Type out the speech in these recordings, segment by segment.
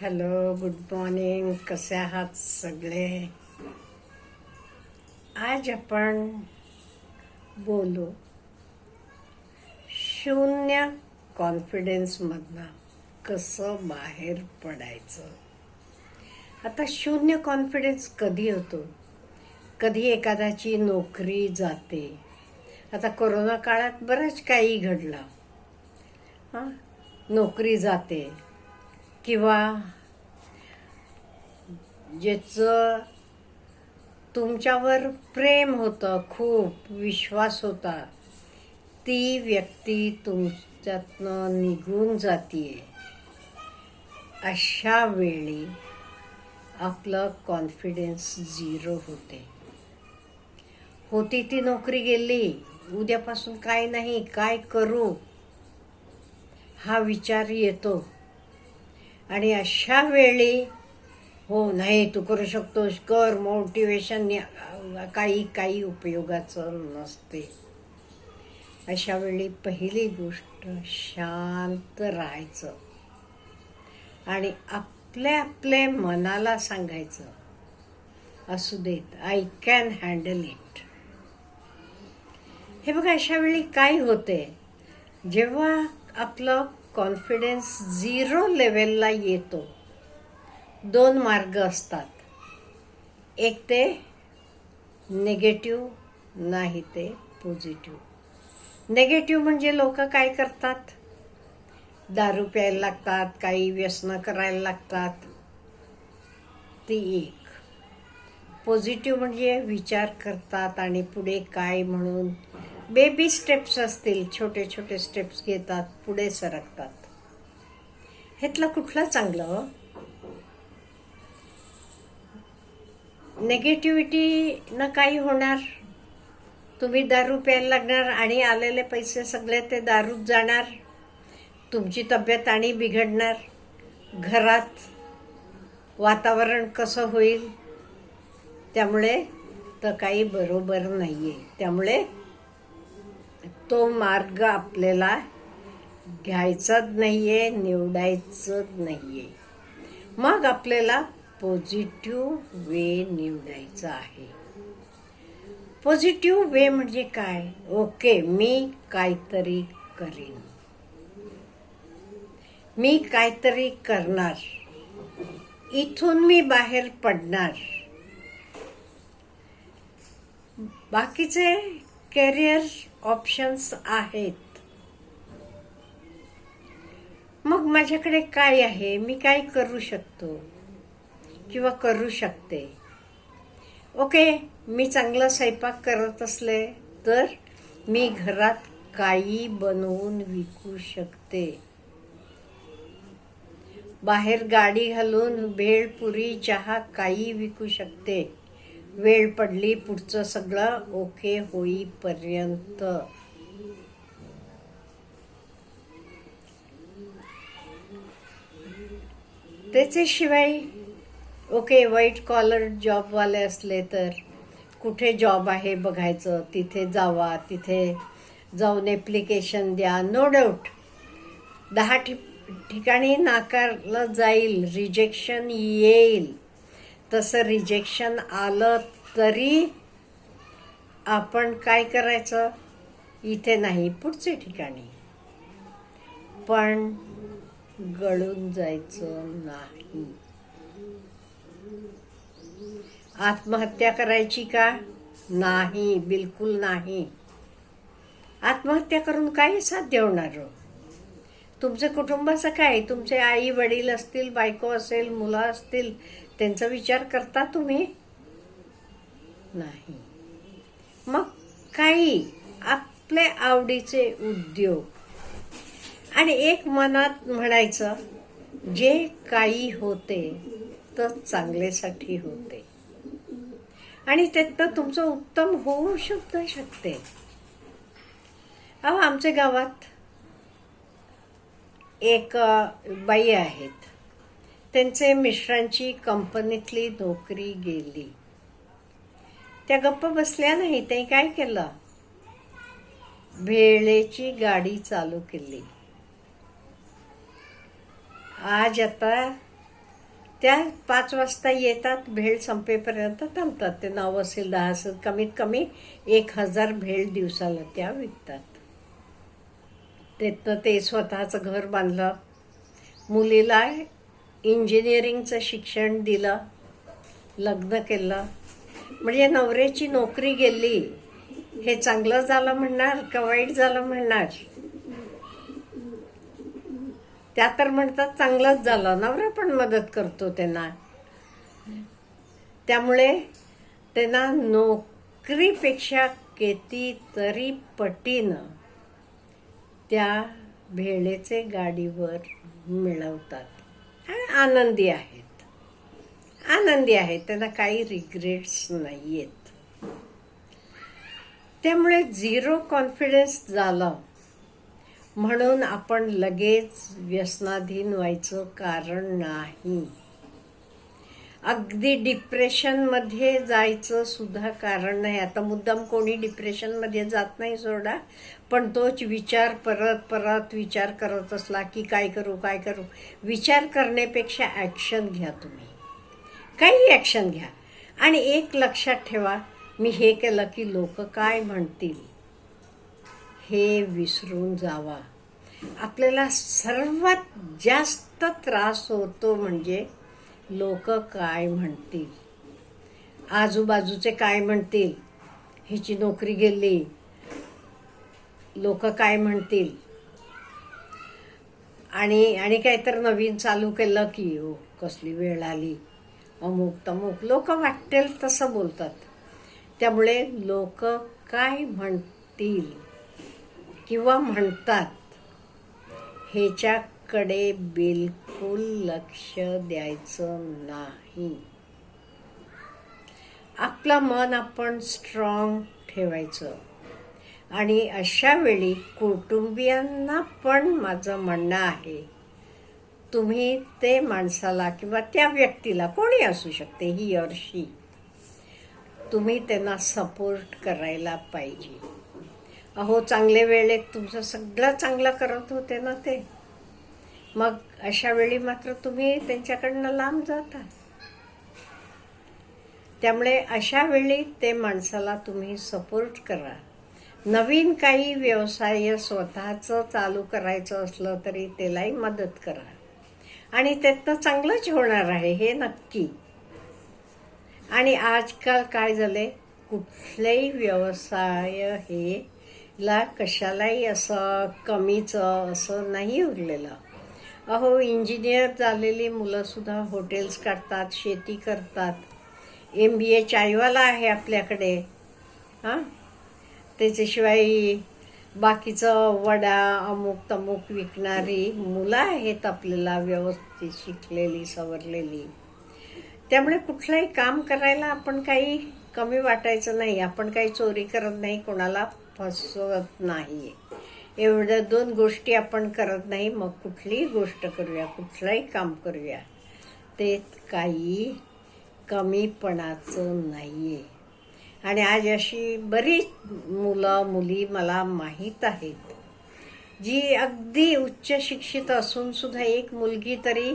Hello good morning कसे आहात सगळे? आज आपण बोलू शून्य कॉन्फिडन्समधनं कसं बाहेर पडायचं. आता शून्य कॉन्फिडन्स कधी होतो? कधी एखाद्याची नोकरी जाते? आता कोरोना काळात बरंच काही घडलं. हां? नोकरी जाते. किंवा ज्याचं तुमच्यावर प्रेम होतं खूप विश्वास होता ती व्यक्ती तुमच्यातनं निघून जातीये. अशा वेळी आपलं कॉन्फिडन्स झिरो होते. होती ती नोकरी गेली उद्यापासून काय नाही काय करू? हा विचार येतो. आणि अशा वेळी हो नाही तू करू शकतोस कर मोटिवेशन काही काही उपयोगाचं नसते. अशा वेळी पहिली गोष्ट शांत राहायचं. आणि आपल्या आपल्या मनाला सांगायचं असू देत आय कॅन हँडल इट हे बघा अशा वेळी काय होते जेव्हा आपलं कॉन्फिडन्स झिरो लेवलला येतो. दोन मार्ग असतात. एक ते नेगेटिव्ह नाही ते पॉझिटिव्ह नेगेटिव्ह म्हणजे लोक काय करतात? दारू प्यायला लागतात काही व्यसनं करायला लागतात. ती एक. पॉझिटिव्ह म्हणजे विचार करतात आणि पुढे काय म्हणून बेबी स्टेप्स असतील छोटे छोटे स्टेप्स घेतात पुढे सरकतात. ह्यातलं कुठलं चांगलं हो? नेगेटिव्हिटीनं काही होणार. तुम्ही दारू प्यायला लागणार आणि आलेले पैसे सगळे ते दारूत जाणार. तुमची तब्येत आणि बिघडणार. घरात वातावरण कसं होईल? त्यामुळे तर काही बरोबर नाही आहे त्यामुळे तो मार्ग आपल्याला घ्यायचाच नाही आहे निवडायचंच नाही आहे मग आपल्याला पॉझिटिव्ह वे निवडायचा आहे. पॉझिटिव्ह वे म्हणजे काय? ओके मी काहीतरी करीन. मी काहीतरी करणार. इथून मी बाहेर पडणार. बाकीचे कॅरियर ऑप्शन्स आहेत. मग माझ्याकडे काय आहे? मी काय करू शकतो? किंवा करू शकते? ओके मी चांगला स्वयंपाक करत असले तर मी घरात काही बनवून विकू शकते. बाहेर गाडी घालून भेळपुरी चहा काही विकू शकते. वेळ पडली पुढचं सगळं ओके होईपर्यंत. त्याच्याशिवाय ओके व्हाईट कॉलर जॉबवाले असले तर कुठे जॉब आहे बघायचं? तिथे जावा तिथे जाऊन ॲप्लिकेशन द्या. नो डाऊट दहा ठिकाणी नाकारलं जाईल रिजेक्शन येईल. तसं रिजेक्शन आलं तरी आपण काय करायचं? इथे नाही पुढचे ठिकाणी. पण गळून जायचं नाही. आत्महत्या करायची का? नाही बिलकुल नाही. आत्महत्या करून काही साध्य होणार? तुमचं कुटुंबाचं काय? तुमचे आई वडील असतील बायको असेल मुलं असतील त्यांचा विचार करता तुम्ही? नाही. मग काही आपले आवडीचे उद्योग आणि एक मनात म्हणायचं जे काही होते तर चांगल्यासाठी होते. आणि त्यातनं तुमचं उत्तम होऊ सुद्धा शकते. अहो आमच्या गावात एक बाई आहेत. त्यांचे मिश्रांची कंपनीतली नोकरी गेली. त्या गप्प बसल्या नाही ते काय केलं? भेळेची गाडी चालू केली. आज आता त्या पाच वाजता येतात भेळ संपेपर्यंत थांबतात. ते नऊ असेल दहा असेल कमीत कमी एक हजार भेळ दिवसाला त्या विकतात. त्यातनं ते स्वतःचं घर बांधलं. मुलीला इंजिनिअरिंगचं शिक्षण दिलं लग्न केलं. म्हणजे नवऱ्याची नोकरी गेली. हे चांगलं झालं म्हणणार का वाईट झालं म्हणणार? त्या तर म्हणतात चांगलंच झालं. नवरा पण मदत करतो त्यांना. त्यामुळे त्यांना नोकरीपेक्षा किती तरी पटीनं त्या भेळेचे गाडीवर मिळवतात. आनंदी आहेत. आनंदी आहेत त्यांना काही रिग्रेट्स नाही आहेत त्यामुळे झिरो कॉन्फिडन्स झालं. म्हणून आपण लगेच व्यसनाधीन व्हायचं कारण नाही. अगदी डिप्रेशनमध्ये जायचं सुद्धा कारण नाही. आता मुद्दाम कोणी डिप्रेशनमध्ये जात नाही सोडा पण तोच विचार परत परत विचार करत असला की काय करू काय करू? विचार करण्यापेक्षा ॲक्शन घ्या तुम्ही. काही ॲक्शन घ्या. आणि एक लक्षात ठेवा मी हे केलं की लोक काय म्हणतील? हे विसरून जावा. आपल्याला सर्वात जास्त त्रास होतो म्हणजे लोक काय म्हणतील? आजूबाजूचे काय म्हणतील? हिची नोकरी गेली. लोक काय म्हणतील? आणि आणि काय तर नवीन चालू केलं की हो कसली वेळ आली? अमुक तमुक. लोक वाटेल तसं बोलतात. त्यामुळे लोक काय म्हणतील किंवा म्हणतात ह्याच्याकडे फुल लक्ष द्यायचं नाही. आपलं मन आपण स्ट्रॉंग ठेवायचं. आणि अशा वेळी कुटुंबियांना पण माझं म्हणणं आहे तुम्ही ते माणसाला किंवा त्या व्यक्तीला कोणी असू शकते ही अर्शी तुम्ही त्यांना सपोर्ट करायला पाहिजे. अहो चांगले वेळेत तुमचं सगळं चांगलं करत होते ना ते. मग अशा वेळी मात्र तुम्ही त्यांच्याकडनं लांब जाता. त्यामुळे अशा वेळी ते माणसाला तुम्ही सपोर्ट करा. नवीन काही व्यवसाय स्वतःचं चालू करायचं असलं तरी त्यालाही मदत करा. आणि त्यातनं चांगलंच होणार आहे हे नक्की. आणि आजकाल काय झाले कुठलेही व्यवसाय हे ला कशालाही असं कमीचं असं नाही उरलेलं. अहो इंजिनियर झालेली मुलंसुद्धा हॉटेल्स काढतात शेती करतात. एम बी ए चायवाला आहे आपल्याकडे. हां? त्याच्याशिवाय बाकीचं वडा अमुक तमुक विकणारी मुलं आहेत आपल्याला व्यवस्थित शिकलेली सवरलेली. त्यामुळे कुठलंही काम करायला आपण काही कमी वाटायचं नाही. आपण काही चोरी करत नाही कोणाला फसवत नाही. एवढ्या दोन गोष्टी आपण करत नाही. मग कुठलीही गोष्ट करूया? कुठलंही काम करूया. ते काही कमीपणाचं नाही आहे आणि आज अशी बरीच मुलं मुली मला माहीत आहेत. जी अगदी उच्च शिक्षित असूनसुद्धा एक मुलगी तरी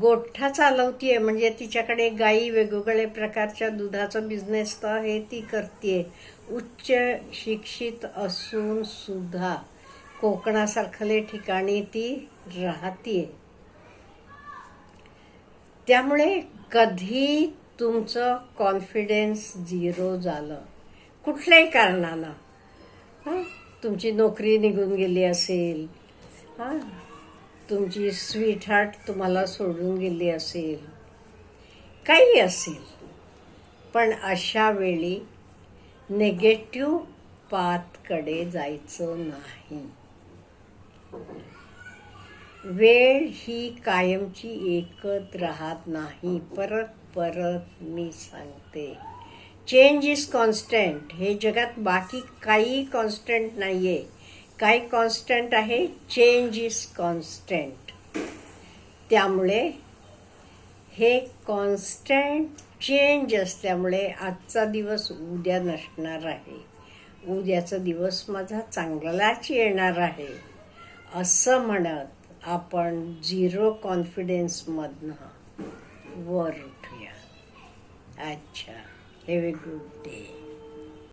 गोठा चालवतीये म्हणजे तिच्याकडे गाई वेगवेगळ्या प्रकारच्या दुधाचा बिझनेस तर हे ती करते उच्च शिक्षित असून सुद्धा कोकणासारखले ठिकाणी ती राहते त्यामुळे कधी तुमचं कॉन्फिडेन्स झिरो झालं? कुठल्याही कारणानं. हां? तुमची नोकरी निघून गेली असेल. हां? तुमची स्वीट हार्ट तुम्हाला सोडून गेली असेल. काही असेल. पण अशा वेळी नेगेटिव्ह पाथकडे जायचं नाही. वेळ ही कायमची एकत राहत नाही. परत परत मी सांगते. चेंज इज कॉन्स्टंट हे जगात बाकी काही कॉन्स्टंट नाही आहे काय कॉन्स्टंट आहे? चेंज इज कॉन्स्टंट त्यामुळे हे कॉन्स्टंट चेंज असल्यामुळे आजचा दिवस उद्या नसणार आहे. उद्याचा दिवस माझा चांगलाच येणार आहे. असं म्हणत आपण झिरो कॉन्फिडन्समधनं वर उठूया. अच्छा. Have a good day